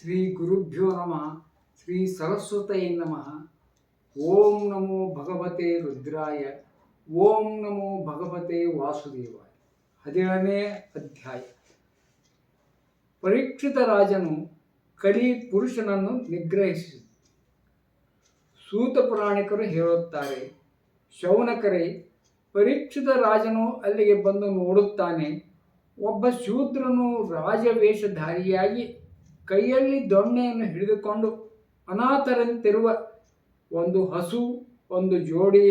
ಶ್ರೀ ಗುರುಭ್ಯೋ ನಮಃ. ಶ್ರೀ ಸರಸ್ವತೈ ನಮಃ. ಓಂ ನಮೋ ಭಗವತೆ ರುದ್ರಾಯ. ಓಂ ನಮೋ ಭಗವತೆ ವಾಸುದೇವಾಯ. ಹದಿನೇಳನೇ ಅಧ್ಯಾಯ. ಪರೀಕ್ಷಿತ ರಾಜನು ಕಲಿ ಪುರುಷನನ್ನು ನಿಗ್ರಹಿಸಿ ಸೂತ ಪುರಾಣಿಕರು ಹೇಳುತ್ತಾರೆ, ಶೌನಕರೇ, ಪರೀಕ್ಷಿತ ರಾಜನು ಅಲ್ಲಿಗೆ ಬಂದು ನೋಡುತ್ತಾನೆ. ಒಬ್ಬ ಶೂದ್ರನು ರಾಜವೇಷಧಾರಿಯಾಗಿ ಕೈಯಲ್ಲಿ ದೊಣ್ಣೆಯನ್ನು ಹಿಡಿದುಕೊಂಡು ಅನಾಥರಂತಿರುವ ಒಂದು ಹಸು, ಒಂದು ಜೋಡಿ,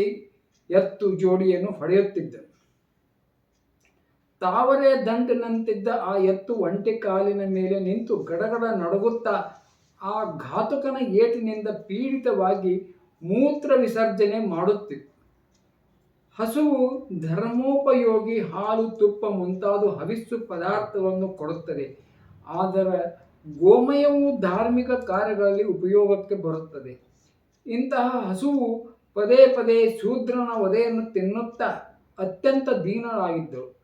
ಎತ್ತು ಜೋಡಿಯನ್ನು ಹೊಡೆಯುತ್ತಿದ್ದನು. ತಾವರೆ ದಂಟಿನಂತಿದ್ದ ಆ ಎತ್ತು ಒಂಟಿ ಕಾಲಿನ ಮೇಲೆ ನಿಂತು ಗಡಗಡ ನಡುಗುತ್ತಾ ಆ ಘಾತುಕನ ಏಟಿನಿಂದ ಪೀಡಿತವಾಗಿ ಮೂತ್ರ ವಿಸರ್ಜನೆ ಮಾಡುತ್ತಿತ್ತು. ಹಸುವು ಧರ್ಮೋಪಯೋಗಿ ಹಾಲು ತುಪ್ಪ ಮುಂತಾದ ಹವಿಸ್ಸು ಪದಾರ್ಥವನ್ನು ಕೊಡುತ್ತದೆ. ಆದರೆ ಗೋಮಯವು ಧಾರ್ಮಿಕ ಕಾರ್ಯಗಳಲ್ಲಿ ಉಪಯೋಗಕ್ಕೆ ಬರುತ್ತದೆ. ಇಂತಹ ಹಸುವು ಪದೇ ಪದೇ ಶೂದ್ರನ ಒದೆಯನ್ನು ತಿನ್ನುತ್ತಾ ಅತ್ಯಂತ ದೀನರಾಗಿದ್ದರು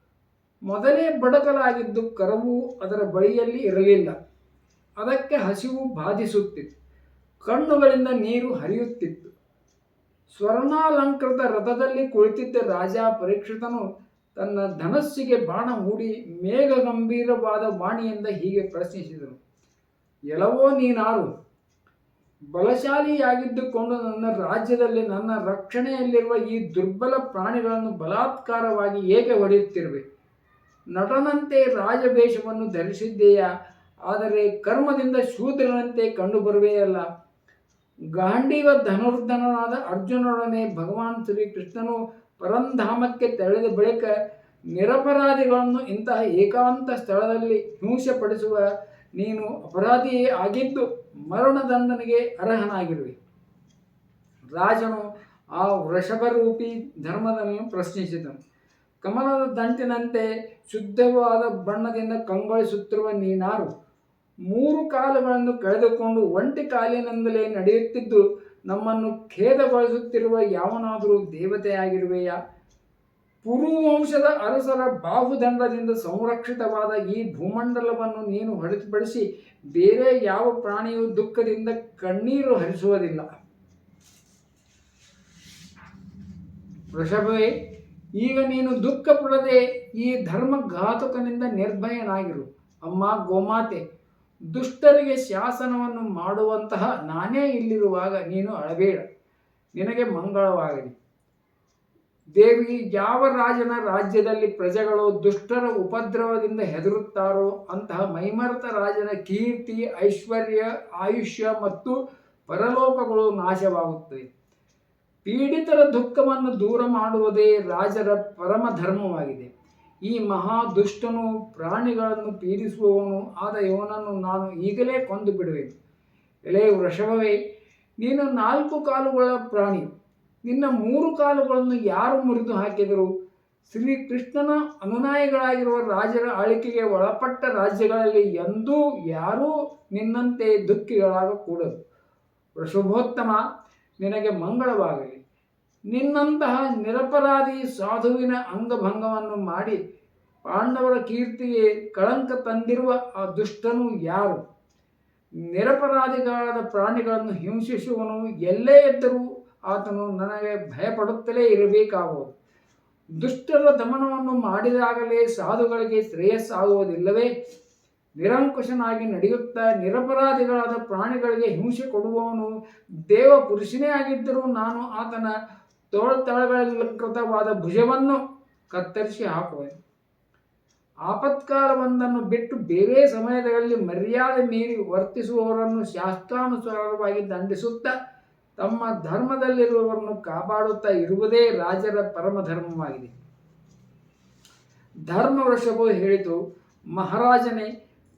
ಮೊದಲೇ ಬಡಕಲಾಗಿದ್ದು ಕರವು ಅದರ ಬಳಿಯಲ್ಲಿ ಇರಲಿಲ್ಲ. ಅದಕ್ಕೆ ಹಸಿವು ಬಾಧಿಸುತ್ತಿತ್ತು. ಕಣ್ಣುಗಳಿಂದ ನೀರು ಹರಿಯುತ್ತಿತ್ತು. ಸ್ವರ್ಣಾಲಂಕೃತ ರಥದಲ್ಲಿ ಕುಳಿತಿದ್ದ ರಾಜ ಪರೀಕ್ಷಿತನು ತನ್ನ ಧನಸ್ಸಿಗೆ ಬಾಣ ಹೂಡಿ ಮೇಘ ಗಂಭೀರವಾದ ವಾಣಿಯಿಂದ ಹೀಗೆ ಪ್ರಶ್ನಿಸಿದನು. ಎಲ್ಲವೋ ನೀನಾರು. ಬಲಶಾಲಿಯಾಗಿದ್ದುಕೊಂಡು ನನ್ನ ರಾಜ್ಯದಲ್ಲಿ ನನ್ನ ರಕ್ಷಣೆಯಲ್ಲಿರುವ ಈ ದುರ್ಬಲ ಪ್ರಾಣಿಗಳನ್ನು ಬಲಾತ್ಕಾರವಾಗಿ ಏಕೆ ಹೊಡೆಯುತ್ತಿರುವೆ? ನಟನಂತೆ ರಾಜವೇಷವನ್ನು ಧರಿಸಿದ್ದೇಯಾ? ಆದರೆ ಕರ್ಮದಿಂದ ಶೂದ್ರನಂತೆ ಕಂಡುಬರುವೆಯಲ್ಲ. ಗಾಂಡೀವ ಧನುರ್ಧನನಾದ ಅರ್ಜುನೊಡನೆ ಭಗವಾನ್ ಶ್ರೀಕೃಷ್ಣನು ಪರಂಧಾಮಕ್ಕೆ ತೆಳೆದ ಬಳಿಕ ನಿರಪರಾಧಿಗಳನ್ನು ಇಂತಹ ಏಕಾಂತ ಸ್ಥಳದಲ್ಲಿ ಹಿಂಸೆ ಪಡಿಸುವ ನೀನು ಅಪರಾಧಿಯೇ ಆಗಿದ್ದು ಮರಣದಂಡನೆಗೆ ಅರ್ಹನಾಗಿರುವೆ. ರಾಜನು ಆ ವೃಷಭರೂಪಿ ಧರ್ಮದನ್ನು ಪ್ರಶ್ನಿಸಿದನು. ಕಮಲದ ದಂಟಿನಂತೆ ಶುದ್ಧವಾದ ಬಣ್ಣದಿಂದ ಕಂಗೊಳಿಸುತ್ತಿರುವ ನೀನಾರು, ಮೂರು ಕಾಲುಗಳನ್ನು ಕಳೆದುಕೊಂಡು ಒಂಟಿ ಕಾಲಿನಿಂದಲೇ ನಡೆಯುತ್ತಿದ್ದು, ನಮ್ಮನ್ನು ಖೇದಗೊಳಿಸುತ್ತಿರುವ ಯಾವನಾದರೂ ದೇವತೆಯಾಗಿರುವೆಯಾ? ಪುರುವಂಶದ ಅರಸರ ಬಾಹುದಂಡದಿಂದ ಸಂರಕ್ಷಿತವಾದ ಈ ಭೂಮಂಡಲವನ್ನು ನೀನು ಹೊರತುಪಡಿಸಿ ಬೇರೆ ಯಾವ ಪ್ರಾಣಿಯು ದುಃಖದಿಂದ ಕಣ್ಣೀರು ಹರಿಸುವುದಿಲ್ಲ. ವೃಷಭವೇ, ಈಗ ನೀನು ದುಃಖ ಪಡದೆ ಈ ಧರ್ಮಘಾತುಕನಿಂದ ನಿರ್ಭಯನಾಗಿರು. ಅಮ್ಮ ಗೋಮಾತೆ, ದುಷ್ಟರಿಗೆ ಶಾಸನವನ್ನು ಮಾಡುವಂತಹ ನಾನೇ ಇಲ್ಲಿರುವಾಗ ನೀನು ಅಳಬೇಡ. ನಿನಗೆ ಮಂಗಳವಾಗಲಿ. ದೇವಿ ಯಾವ ರಾಜನ ರಾಜ್ಯದಲ್ಲಿ ಪ್ರಜೆಗಳು ದುಷ್ಟರ ಉಪದ್ರವದಿಂದ ಹೆದರುತ್ತಾರೋ ಅಂತಹ ಮೈಮರತ ರಾಜನ ಕೀರ್ತಿ, ಐಶ್ವರ್ಯ, ಆಯುಷ್ಯ ಮತ್ತು ಪರಲೋಕಗಳು ನಾಶವಾಗುತ್ತದೆ ಪೀಡಿತರ ದುಃಖವನ್ನು ದೂರ ಮಾಡುವುದೇ ರಾಜರ ಪರಮ ಧರ್ಮವಾಗಿದೆ ಈ ಮಹಾ ದುಷ್ಟನು ಪ್ರಾಣಿಗಳನ್ನು ಪೀಡಿಸುವವನು, ಆದ ಇವನನ್ನು ನಾನು ಈಗಲೇ ಕೊಂದು ಬಿಡುವೆ ಎಲೆ ವೃಷಭವೇ, ನೀನು ನಾಲ್ಕು ಕಾಲುಗಳ ಪ್ರಾಣಿ ನಿನ್ನ ಮೂರು ಕಾಲುಗಳನ್ನು ಯಾರು ಮುರಿದು ಹಾಕಿದರು? ಶ್ರೀಕೃಷ್ಣನ ಅನುನಾಯಿಗಳಾಗಿರುವ ರಾಜರ ಆಳಿಕೆಗೆ ಒಳಪಟ್ಟ ರಾಜ್ಯಗಳಲ್ಲಿ ಎಂದೂ ಯಾರೂ ನಿನ್ನಂತೆ ದುಃಖಿಗಳಾಗಕೂಡದು. ವೃಷಭೋತ್ತಮ ನಿನಗೆ ಮಂಗಳವಾಗಲಿ. ನಿನ್ನಂತಹ ನಿರಪರಾಧಿ ಸಾಧುವಿನ ಅಂಗಭಂಗವನ್ನು ಮಾಡಿ ಪಾಂಡವರ ಕೀರ್ತಿಗೆ ಕಳಂಕ ತಂದಿರುವ ಆ ದುಷ್ಟನು ಯಾರು? ನಿರಪರಾಧಿಗಳಾದ ಪ್ರಾಣಿಗಳನ್ನು ಹಿಂಸಿಸುವನು ಎಲ್ಲೇ ಇದ್ದರೂ ಆತನು ನನಗೆ ಭಯಪಡುತ್ತಲೇ ಇರಬೇಕಾಗುವುದು ದುಷ್ಟರ ದಮನವನ್ನು ಮಾಡಿದಾಗಲೇ ಸಾಧುಗಳಿಗೆ ಶ್ರೇಯಸ್ಸಾಗುವುದಿಲ್ಲವೇ? ನಿರಂಕುಶನಾಗಿ ನಡೆಯುತ್ತಾ ನಿರಪರಾಧಿಗಳಾದ ಪ್ರಾಣಿಗಳಿಗೆ ಹಿಂಸೆ ಕೊಡುವವನು ದೇವ ಪುರುಷನೇ ಆಗಿದ್ದರೂ ನಾನು ಆತನ ತೋಳ್ತಳಗಳಲ್ಲಕೃತವಾದ ಭುಜವನ್ನು ಕತ್ತರಿಸಿ ಹಾಕುವೆ. ಆಪತ್ಕಾಲವೊಂದನ್ನು ಬಿಟ್ಟು ಬೇರೆ ಸಮಯದಲ್ಲಿ ಮರ್ಯಾದೆ ಮೀರಿ ವರ್ತಿಸುವವರನ್ನು ಶಾಸ್ತ್ರಾನುಸಾರವಾಗಿ ದಂಡಿಸುತ್ತಾ ತಮ್ಮ ಧರ್ಮದಲ್ಲಿರುವವರನ್ನು ಕಾಪಾಡುತ್ತಾ ಇರುವುದೇ ರಾಜರ ಪರಮಧರ್ಮವಾಗಿದೆ ಧರ್ಮವೃಷಭವು ಹೇಳಿತು, ಮಹಾರಾಜನೇ,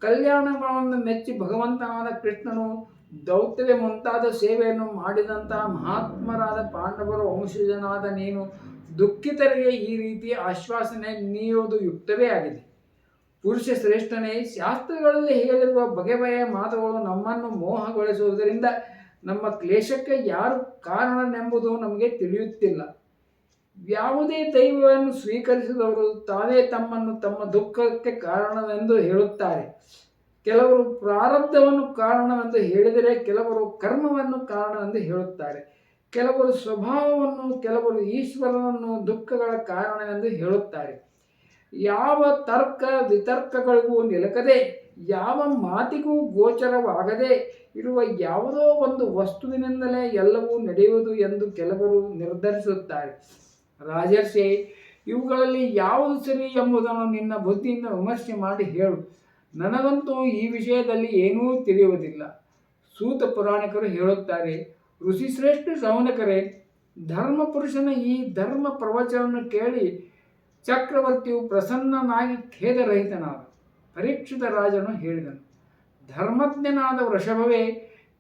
ಕಲ್ಯಾಣಗಳನ್ನು ಮೆಚ್ಚಿ ಭಗವಂತನಾದ ಕೃಷ್ಣನು ದೌತ್ಯವೇ ಮುಂತಾದ ಸೇವೆಯನ್ನು ಮಾಡಿದಂತಹ ಮಹಾತ್ಮರಾದ ಪಾಂಡವರ ವಂಶಜನಾದ ನೀನು ದುಃಖಿತರಿಗೆ ಈ ರೀತಿಯ ಆಶ್ವಾಸನೆ ನೀಡುವುದು ಯುಕ್ತವೇ ಆಗಿದೆ. ಪುರುಷ ಶ್ರೇಷ್ಠನೇ, ಶಾಸ್ತ್ರಗಳಲ್ಲಿ ಹೇಳಿರುವ ಬಗೆ ಬಗೆಯ ಮಾತುಗಳು ನಮ್ಮನ್ನು ಮೋಹಗೊಳಿಸುವುದರಿಂದ ನಮ್ಮ ಕ್ಲೇಶಕ್ಕೆ ಯಾರು ಕಾರಣನೆಂಬುದು ನಮಗೆ ತಿಳಿಯುತ್ತಿಲ್ಲ. ಯಾವುದೇ ದೈವವನ್ನು ಸ್ವೀಕರಿಸಿದವರು ತಾವೇ ತಮ್ಮನ್ನು ತಮ್ಮ ದುಃಖಕ್ಕೆ ಕಾರಣವೆಂದು ಹೇಳುತ್ತಾರೆ. ಕೆಲವರು ಪ್ರಾರಬ್ಧವನ್ನು ಕಾರಣವೆಂದು ಹೇಳಿದರೆ ಕೆಲವರು ಕರ್ಮವನ್ನು ಕಾರಣವೆಂದು ಹೇಳುತ್ತಾರೆ. ಕೆಲವರು ಸ್ವಭಾವವನ್ನು, ಕೆಲವರು ಈಶ್ವರನನ್ನು ದುಃಖಗಳ ಕಾರಣವೆಂದು ಹೇಳುತ್ತಾರೆ. ಯಾವ ತರ್ಕ ವಿತರ್ಕಗಳಿಗೂ ನಿಲಕದೆ, ಯಾವ ಮಾತಿಗೂ ಗೋಚರವಾಗದೆ ಇರುವ ಯಾವುದೋ ಒಂದು ವಸ್ತುವಿನಿಂದಲೇ ಎಲ್ಲವೂ ನಡೆಯುವುದು ಎಂದು ಕೆಲವರು ನಿರ್ಧರಿಸುತ್ತಾರೆ. ರಾಜರ್ಷಿ, ಇವುಗಳಲ್ಲಿ ಯಾವುದು ಸರಿ ಎಂಬುದನ್ನು ನಿನ್ನ ಬುದ್ಧಿಯಿಂದ ವಿಮರ್ಶೆ ಮಾಡಿ ಹೇಳು. ನನಗಂತೂ ಈ ವಿಷಯದಲ್ಲಿ ಏನೂ ತಿಳಿಯುವುದಿಲ್ಲ. ಸೂತ ಪುರಾಣಿಕರು ಹೇಳುತ್ತಾರೆ ಋಷಿಶ್ರೇಷ್ಠ ಸೌನಕರೇ ಧರ್ಮ ಪುರುಷನ ಈ ಧರ್ಮ ಪ್ರವಚನವನ್ನು ಕೇಳಿ ಚಕ್ರವರ್ತಿಯು ಪ್ರಸನ್ನನಾಗಿ ಖೇದರಹಿತನಾದ. ಪರೀಕ್ಷಿತ ರಾಜನು ಹೇಳಿದನು, ಧರ್ಮಜ್ಞನಾದ ವೃಷಭವೇ,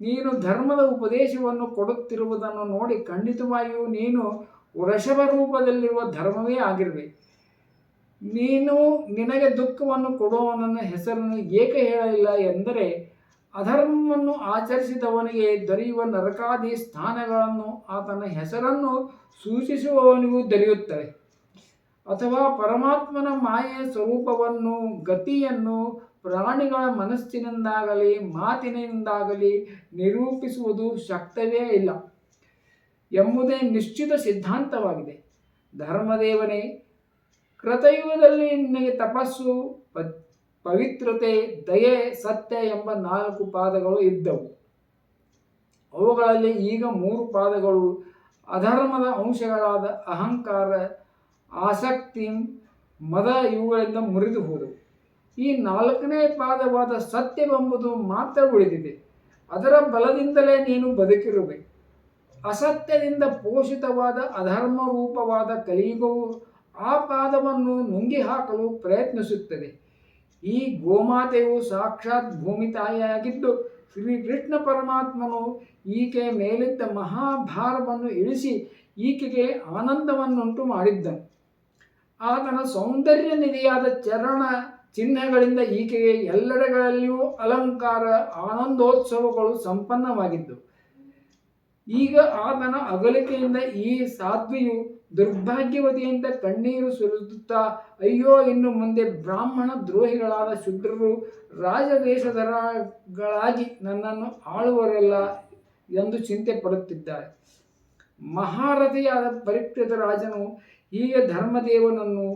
ನೀನು ಧರ್ಮದ ಉಪದೇಶವನ್ನು ಕೊಡುತ್ತಿರುವುದನ್ನು ನೋಡಿ ಖಂಡಿತವಾಗಿಯೂ ನೀನು ವೃಷಭ ರೂಪದಲ್ಲಿರುವ ಧರ್ಮವೇ ಆಗಿರಬೇಕು ನೀನು ನಿನಗೆ ದುಃಖವನ್ನು ಕೊಡುವವನನ್ನ ಹೆಸರನ್ನು ಏಕೆ ಹೇಳಲಿಲ್ಲ ಎಂದರೆ, ಅಧರ್ಮವನ್ನು ಆಚರಿಸಿದವನಿಗೆ ದೊರೆಯುವ ನರಕಾದಿ ಸ್ಥಾನಗಳನ್ನು ಆತನ ಹೆಸರನ್ನು ಸೂಚಿಸುವವನಿಗೂ ದೊರೆಯುತ್ತವೆ. ಅಥವಾ ಪರಮಾತ್ಮನ ಮಾಯೆಯ ಸ್ವರೂಪವನ್ನು, ಗತಿಯನ್ನು ಪ್ರಾಣಿಗಳ ಮನಸ್ಸಿನಿಂದಾಗಲಿ, ಮಾತಿನಿಂದಾಗಲಿ ನಿರೂಪಿಸುವುದು ಶಕ್ತವೇ ಇಲ್ಲ. ಎಂಬುದೇ ನಿಶ್ಚಿತ ಸಿದ್ಧಾಂತವಾಗಿದೆ. ಧರ್ಮದೇವನೇ, ಕೃತಯುಗದಲ್ಲಿ ನಿನಗೆ ತಪಸ್ಸು ಪವಿತ್ರತೆ, ದಯೆ, ಸತ್ಯ ಎಂಬ ನಾಲ್ಕು ಪಾದಗಳು ಇದ್ದವು. ಅವುಗಳಲ್ಲಿ ಈಗ ಮೂರು ಪಾದಗಳು, ಅಧರ್ಮದ ಅಂಶಗಳಾದ ಅಹಂಕಾರ ಆಸಕ್ತಿ ಮದ ಇವುಗಳಿಂದ ಮುರಿದು ಹೋದವು. ಈ ನಾಲ್ಕನೇ ಪಾದವಾದ ಸತ್ಯವೆಂಬುದು ಮಾತ್ರ ಉಳಿದಿದೆ. ಅದರ ಬಲದಿಂದಲೇ ನೀನು ಬದುಕಿರುವೆ. ಅಸತ್ಯದಿಂದ ಪೋಷಿತವಾದ ಅಧರ್ಮ ರೂಪವಾದ ಕಲಿಯುಗವು ಆ ಪಾದವನ್ನು ನುಂಗಿ ಹಾಕಲು ಪ್ರಯತ್ನಿಸುತ್ತದೆ. ಈ ಗೋಮಾತೆಯು ಸಾಕ್ಷಾತ್ ಭೂಮಿ ತಾಯಿಯಾಗಿದ್ದು, ಶ್ರೀಕೃಷ್ಣ ಪರಮಾತ್ಮನು ಈಕೆ ಮೇಲಿದ್ದ ಮಹಾಭಾರವನ್ನು ಇಳಿಸಿ ಈಕೆಗೆ ಆನಂದವನ್ನುಂಟು ಮಾಡಿದ್ದನು ಆತನ ಸೌಂದರ್ಯ ನಿಧಿಯಾದ ಚರಣ ಚಿಹ್ನೆಗಳಿಂದ ಈಕೆಗೆ ಎಲ್ಲೆಡೆಗಳಲ್ಲಿಯೂ ಅಲಂಕಾರ, ಆನಂದೋತ್ಸವಗಳು ಸಂಪನ್ನವಾಗಿದ್ದವು ಈಗ ಆತನ ಅಗಲಿಕೆಯಿಂದ ಈ ಸಾಧ್ವಿಯು ದುರ್ಭಾಗ್ಯವತಿಯಿಂದ ಕಣ್ಣೀರು ಸುರಿಸುತ್ತಾ ಅಯ್ಯೋ ಇನ್ನು ಮುಂದೆ ಬ್ರಾಹ್ಮಣ ದ್ರೋಹಿಗಳಾದ ಶುದ್ರರು ರಾಜದೇಶಧರಗಳಾಗಿ ನನ್ನನ್ನು ಆಳುವರಲ್ಲ ಎಂದು ಚಿಂತೆ ಪಡುತ್ತಿದ್ದಾರೆ. ಮಹಾರಥಿಯಾದ ಪರೀಕ್ಷಿತ ರಾಜನು ಹೀಗೆ ಧರ್ಮದೇವನನ್ನು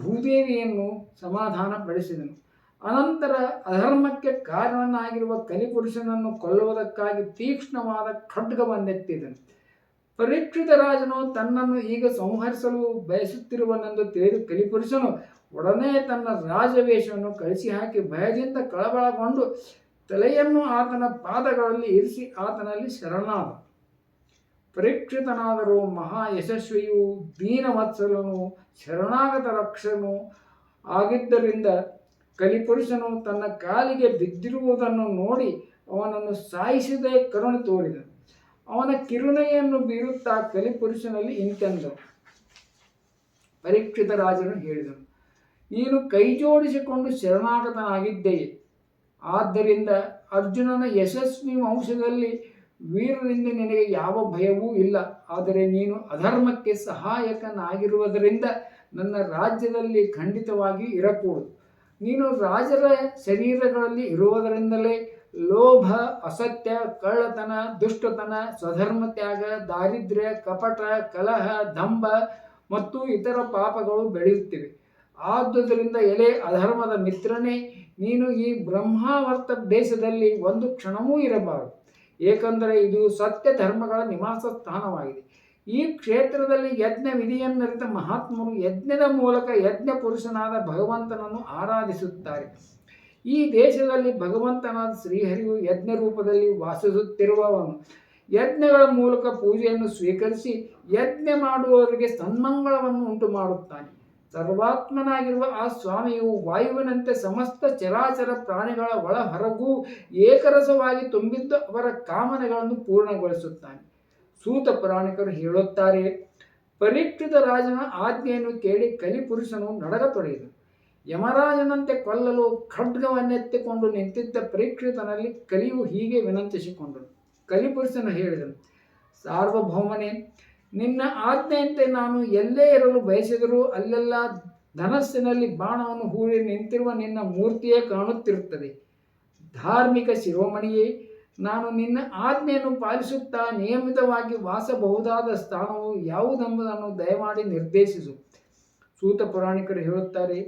ಭೂದೇವಿಯನ್ನು ಸಮಾಧಾನ ಪಡಿಸಿದನು ಅನಂತರ ಅಧರ್ಮಕ್ಕೆ ಕಾರಣನಾಗಿರುವ ಕಲಿಪುರುಷನನ್ನು ಕೊಲ್ಲುವುದಕ್ಕಾಗಿ ತೀಕ್ಷ್ಣವಾದ ಖಡ್ಗವನ್ನೆತ್ತಿದನು. ಪರೀಕ್ಷಿತ ರಾಜನು ತನ್ನನ್ನು ಈಗ ಸಂಹರಿಸಲು ಬಯಸುತ್ತಿರುವನೆಂದು ತಿಳಿದು ಕಲಿಪುರುಷನು ಒಡನೆ ತನ್ನ ರಾಜವೇಷವನ್ನು ಕಳಿಸಿ ಹಾಕಿ ಭಯದಿಂದ ಕಳಬಳಗೊಂಡು ತಲೆಯನ್ನು ಆತನ ಪಾದಗಳಲ್ಲಿ ಇರಿಸಿ ಆತನಲ್ಲಿ ಶರಣಾದ. ಪರೀಕ್ಷಿತನಾದರೂ ಮಹಾ ಯಶಸ್ವಿಯು, ದೀನವತ್ಸಲನು ಶರಣಾಗತ ರಕ್ಷನು ಆಗಿದ್ದರಿಂದ ಕಲಿಪುರುಷನು ತನ್ನ ಕಾಲಿಗೆ ಬಿದ್ದಿರುವುದನ್ನು ನೋಡಿ ಅವನನ್ನು ಸಾಯಿಸದೆ ಕರುಣೆ ತೋರಿದನು. ಅವನ ಕಿರುಣೆಯನ್ನು ಬೀರುತ್ತಾ ಕಲಿಪುರುಷನಲ್ಲಿ ಇಂತೆಂದನು. ಪರೀಕ್ಷಿತ ರಾಜನು ಹೇಳಿದನು, ನೀನು ಕೈಜೋಡಿಸಿಕೊಂಡು ಶರಣಾಗತನಾಗಿದ್ದೆಯೇ. ಆದ್ದರಿಂದ ಅರ್ಜುನನ ಯಶಸ್ವಿ ವಂಶದಲ್ಲಿ ವೀರರಿಂದ ನಿನಗೆ ಯಾವ ಭಯವೂ ಇಲ್ಲ. ಆದರೆ ನೀನು ಅಧರ್ಮಕ್ಕೆ ಸಹಾಯಕನಾಗಿರುವುದರಿಂದ ನನ್ನ ರಾಜ್ಯದಲ್ಲಿ ಖಂಡಿತವಾಗಿ ಇರಕೂಡದು ನೀನು ರಾಜರ ಶರೀರಗಳಲ್ಲಿ ಇರುವುದರಿಂದಲೇ ಲೋಭ, ಅಸತ್ಯ, ಕಳ್ಳತನ, ದುಷ್ಟತನ, ಸ್ವಧರ್ಮ ತ್ಯಾಗ, ದಾರಿದ್ರ್ಯ, ಕಪಟ, ಕಲಹ, ದಂಭ ಮತ್ತು ಇತರ ಪಾಪಗಳು ಬೆಳೆಯುತ್ತಿವೆ. ಆದುದರಿಂದ ಎಲೆ ಅಧರ್ಮದ ಮಿತ್ರನೇ, ನೀನು ಈ ಬ್ರಹ್ಮಾವರ್ತ ದೇಶದಲ್ಲಿ ಒಂದು ಕ್ಷಣವೂ ಇರಬಾರದು. ಏಕೆಂದರೆ ಇದು ಸತ್ಯ ಧರ್ಮಗಳ ನಿವಾಸ ಸ್ಥಾನವಾಗಿದೆ. ಈ ಕ್ಷೇತ್ರದಲ್ಲಿ ಯಜ್ಞ ವಿಧಿಯನ್ನರಿತ ಮಹಾತ್ಮರು ಯಜ್ಞದ ಮೂಲಕ ಯಜ್ಞ ಪುರುಷನಾದ ಭಗವಂತನನ್ನು ಆರಾಧಿಸುತ್ತಾರೆ. ಈ ದೇಶದಲ್ಲಿ ಭಗವಂತನಾದ ಶ್ರೀಹರಿಯು ಯಜ್ಞ ರೂಪದಲ್ಲಿ ವಾಸಿಸುತ್ತಿರುವವನು. ಯಜ್ಞಗಳ ಮೂಲಕ ಪೂಜೆಯನ್ನು ಸ್ವೀಕರಿಸಿ ಯಜ್ಞ ಮಾಡುವವರಿಗೆ ಸನ್ಮಂಗಳವನ್ನು ಉಂಟು ಮಾಡುತ್ತಾನೆ ಸರ್ವಾತ್ಮನಾಗಿರುವ ಆ ಸ್ವಾಮಿಯು ವಾಯುವಿನಂತೆ ಸಮಸ್ತ ಚರಾಚರ ಪ್ರಾಣಿಗಳ ಒಳ ಹೊರಗೂ ಏಕರಸವಾಗಿ ತುಂಬಿದ್ದು ಅವರ ಕಾಮನೆಗಳನ್ನು ಪೂರ್ಣಗೊಳಿಸುತ್ತಾನೆ. ಸೂತ ಪುರಾಣಿಕರು ಹೇಳುತ್ತಾರೆ ಪರೀಕ್ಷಿತ ರಾಜನ ಆಜ್ಞೆಯನ್ನು ಕೇಳಿ ಕಲಿಪುರುಷನು ನಡಗತೊಡಗಿದನು ಯಮರಾಜನಂತೆ ಕೊಲ್ಲಲು ಖಡ್ಗವನ್ನೆತ್ತಿಕೊಂಡು ನಿಂತಿದ್ದ ಪರೀಕ್ಷಿತನಲ್ಲಿ ಕಲಿಯು ಹೀಗೆ ವಿನಂತಿಸಿಕೊಂಡನು. ಕಲಿಪುರುಷನು ಹೇಳಿದನು, ಸಾರ್ವಭೌಮನೇ ನಿನ್ನ ಆಜ್ಞೆಯಂತೆ ನಾನು ಎಲ್ಲೇ ಇರಲು ಬಯಸಿದರೂ ಅಲ್ಲೆಲ್ಲ ಧನಸ್ಸಿನಲ್ಲಿ ಬಾಣವನ್ನು ಹೂಡಿ ನಿಂತಿರುವ ನಿನ್ನ ಮೂರ್ತಿಯೇ ಕಾಣುತ್ತಿರುತ್ತದೆ. ಧಾರ್ಮಿಕ ಶಿರೋಮಣಿಯೇ, ನಾನು ನಿನ್ನ ಆಜ್ಞೆಯನ್ನು ಪಾಲಿಸುತ್ತಾ ನಿಯಮಿತವಾಗಿ ವಾಸಬಹುದಾದ ಸ್ಥಾನವು ಯಾವುದೆಂಬುದನ್ನು ದಯಮಾಡಿ ನಿರ್ದೇಶಿಸು. ಸೂತ ಪುರಾಣಿಕರು ಹೇಳುತ್ತಾರೆ,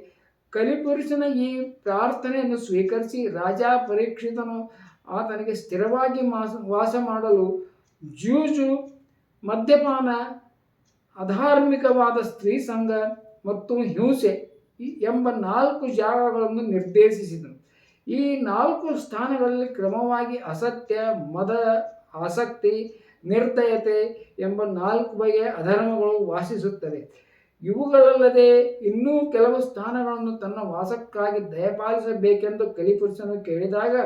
ಕಲಿಪುರುಷನ ಈ ಪ್ರಾರ್ಥನೆಯನ್ನು ಸ್ವೀಕರಿಸಿ ರಾಜ ಪರೀಕ್ಷಿತನು ಆತನಿಗೆ ಸ್ಥಿರವಾಗಿ ವಾಸ ಮಾಡಲು ಜೂಜು ಮದ್ಯಪಾನ, ಅಧಾರ್ಮಿಕವಾದ ಸ್ತ್ರೀ ಸಂಘ ಮತ್ತು ಹಿಂಸೆ ಎಂಬ ನಾಲ್ಕು ಜಾಗಗಳನ್ನು ನಿರ್ದೇಶಿಸಿದರು. ಈ ನಾಲ್ಕು ಸ್ಥಾನಗಳಲ್ಲಿ ಕ್ರಮವಾಗಿ ಅಸತ್ಯ, ಮದ, ಆಸಕ್ತಿ, ನಿರ್ದಯತೆ ಎಂಬ ನಾಲ್ಕು ಬಗೆಯ ಅಧರ್ಮಗಳು ವಾಸಿಸುತ್ತವೆ. ಇವುಗಳಲ್ಲದೆ ಇನ್ನೂ ಕೆಲವು ಸ್ಥಾನಗಳನ್ನು ತನ್ನ ವಾಸಕ್ಕಾಗಿ ದಯಪಾಲಿಸಬೇಕೆಂದು ಕಲಿಪುರುಷನು ಕೇಳಿದಾಗ,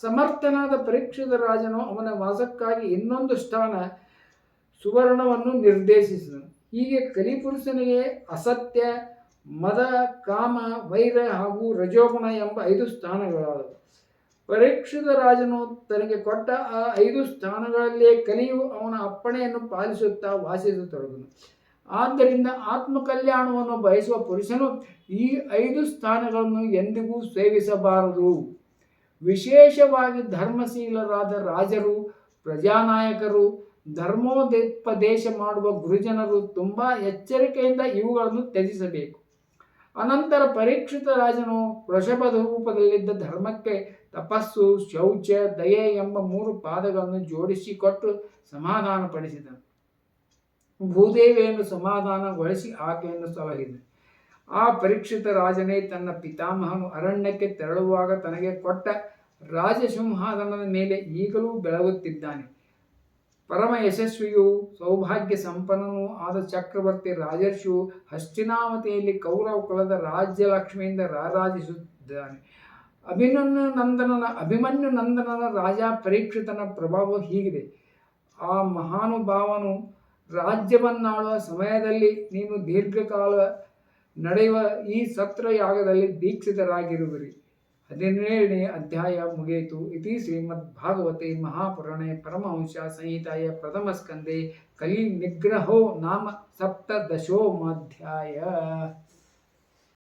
ಸಮರ್ಥನಾದ ಪರೀಕ್ಷಿತ ರಾಜನು ಅವನ ವಾಸಕ್ಕಾಗಿ ಇನ್ನೊಂದು ಸ್ಥಾನ ಸುವರ್ಣವನ್ನು ನಿರ್ದೇಶಿಸಿದನು. ಹೀಗೆ ಕಲಿಪುರುಷನಿಗೆ ಅಸತ್ಯ, ಮದ, ಕಾಮ, ವೈರ ಹಾಗೂ ರಜೋಗುಣ ಎಂಬ ಐದು ಸ್ಥಾನಗಳಾದವು. ಪರೀಕ್ಷಿತ ರಾಜನು ತನಗೆ ಕೊಟ್ಟ ಆ ಐದು ಸ್ಥಾನಗಳಲ್ಲೇ ಕಲಿಯು, ಅವನ ಅಪ್ಪಣೆಯನ್ನು ಪಾಲಿಸುತ್ತಾ ವಾಸಿಸತೊಡಗನು ಆದ್ದರಿಂದ ಆತ್ಮಕಲ್ಯಾಣವನ್ನು ಬಯಸುವ ಪುರುಷನು ಈ ಐದು ಸ್ಥಾನಗಳನ್ನು ಎಂದಿಗೂ ಸೇವಿಸಬಾರದು. ವಿಶೇಷವಾಗಿ ಧರ್ಮಶೀಲರಾದ ರಾಜರು, ಪ್ರಜಾನಾಯಕರು ಧರ್ಮೋಪದೇಶ ಮಾಡುವ ಗುರುಜನರು ತುಂಬ ಎಚ್ಚರಿಕೆಯಿಂದ ಇವುಗಳನ್ನು ತ್ಯಜಿಸಬೇಕು. ಅನಂತರ ಪರೀಕ್ಷಿತ ರಾಜನು ವೃಷಭದ ರೂಪದಲ್ಲಿದ್ದ ಧರ್ಮಕ್ಕೆ ತಪಸ್ಸು ಶೌಚ ದಯೆ ಎಂಬ ಮೂರು ಪಾದಗಳನ್ನು ಜೋಡಿಸಿಕೊಟ್ಟು ಸಮಾಧಾನಪಡಿಸಿದನು. ಭೂದೇವಿಯನ್ನು ಸಮಾಧಾನಗೊಳಿಸಿ ಆಕೆಯನ್ನು ಸಲಹಿದನು. ಆ ಪರೀಕ್ಷಿತ ರಾಜನೇ ತನ್ನ ಪಿತಾಮಹನು ಅರಣ್ಯಕ್ಕೆ ತೆರಳುವಾಗ ತನಗೆ ಕೊಟ್ಟ ರಾಜಸಿಂಹಾಸನದ ಮೇಲೆ ಈಗಲೂ ಬೆಳಗುತ್ತಿದ್ದಾನೆ. ಪರಮ ಯಶಸ್ವಿಯೂ, ಸೌಭಾಗ್ಯ ಸಂಪನ್ನನೂ ಆದ ಚಕ್ರವರ್ತಿ ರಾಜರ್ಷಿಯು ಹಸ್ತಿನಾವತಿಯಲ್ಲಿ ಕೌರವ ಕುಲದ ರಾಜ್ಯಲಕ್ಷ್ಮಿಯಿಂದ ರಾರಾಜಿಸುತ್ತಿದ್ದಾನೆ. ಅಭಿನಂದ ನಂದನನ, ಅಭಿಮನ್ಯು ನಂದನನ ರಾಜ ಪರೀಕ್ಷಿತನ ಪ್ರಭಾವ ಹೀಗಿದೆ. ಆ ಮಹಾನುಭಾವನು, ರಾಜ್ಯವನ್ನಾಳುವ ಸಮಯದಲ್ಲಿ ನೀನು ದೀರ್ಘಕಾಲ ನಡೆಯುವ ಈ ಸತ್ರಯಾಗದಲ್ಲಿ ದೀಕ್ಷಿತರಾಗಿರುವಿರಿ. ಹದಿನೇಳನೇ ಅಧ್ಯಾಯ ಮುಗಿಯಿತು. ಇತಿ ಶ್ರೀಮದ್ ಭಾಗವತೆ ಮಹಾಪುರಾಣೆ ಪರಮಹಂಸ ಸಂಹಿತಾಯ ಪ್ರಥಮ ಸ್ಕಂದೆ ಕಲಿ ನಿಗ್ರಹೋ ನಾಮ ಸಪ್ತದಶೋಮಾಧ್ಯಾಯ.